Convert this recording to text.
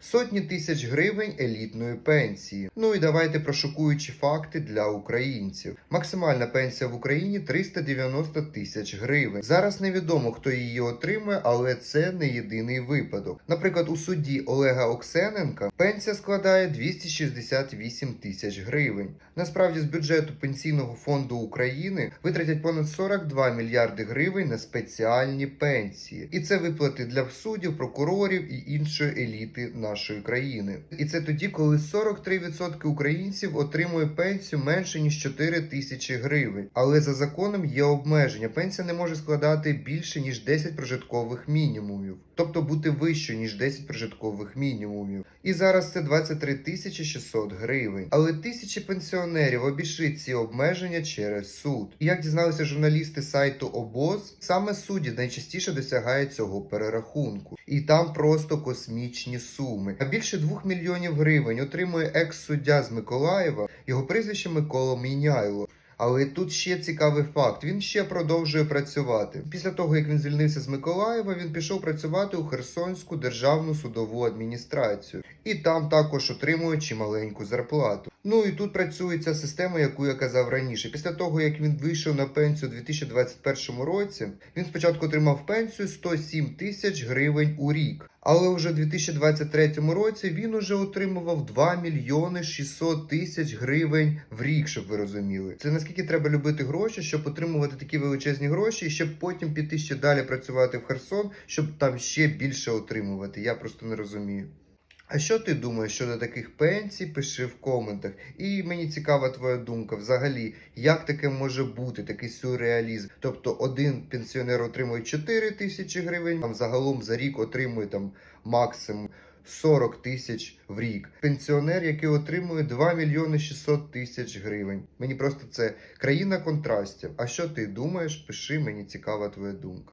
сотні тисяч гривень елітної пенсії. Ну і давайте про шокуючі факти для українців. Максимальна пенсія в Україні 390 тисяч гривень. Зараз невідомо, хто її отримує, але це не єдиний випадок. Наприклад, у суді Олега Оксененка пенсія складає 268 тисяч гривень. Насправді з бюджету пенсійного фонду України витратять понад 42 мільярди гривень на спеціальні пенсії, і це виплати для суддів, прокурорів і іншої еліти нашої країни. І це тоді, коли 43% українців отримує пенсію менше ніж 4 тисячі гривень. Але за законом є обмеження. Пенсія не може складати більше ніж 10 прожиткових мінімумів, тобто бути вищою ніж 10 прожиткових мінімумів. І зараз це 23 тисячі 600 гривень. Але тисячі пенсіонерів обійшли ці обмеження через суд. І як дізналися журналісти сайту ОБОЗ, саме судді найчастіше досягають цього перерахунку, і там просто космічні суми. А більше 2 мільйонів гривень отримує екс-суддя з Миколаєва. Його прізвище Микола Міняйло. Але тут ще цікавий факт: він ще продовжує працювати. Після того, як він звільнився з Миколаєва, він пішов працювати у Херсонську державну судову адміністрацію, і там також отримує чималеньку зарплату. Ну і тут працює ця система, яку я казав раніше. Після того, як він вийшов на пенсію у 2021 році, він спочатку отримав пенсію 107 тисяч гривень у рік. Але вже у 2023 році він уже отримував 2 мільйони 600 тисяч гривень в рік, щоб ви розуміли. Це наскільки треба любити гроші, щоб отримувати такі величезні гроші, і щоб потім піти ще далі працювати в Херсон, щоб там ще більше отримувати. Я просто не розумію. А що ти думаєш щодо таких пенсій? Пиши в коментах. І мені цікава твоя думка взагалі, як таке може бути, такий сюрреалізм. Тобто один пенсіонер отримує 4 тисячі гривень, а загалом за рік отримує там максимум 40 тисяч в рік. Пенсіонер, який отримує 2 мільйони 600 тисяч гривень. Мені просто це країна контрастів. А що ти думаєш? Пиши, мені цікава твоя думка.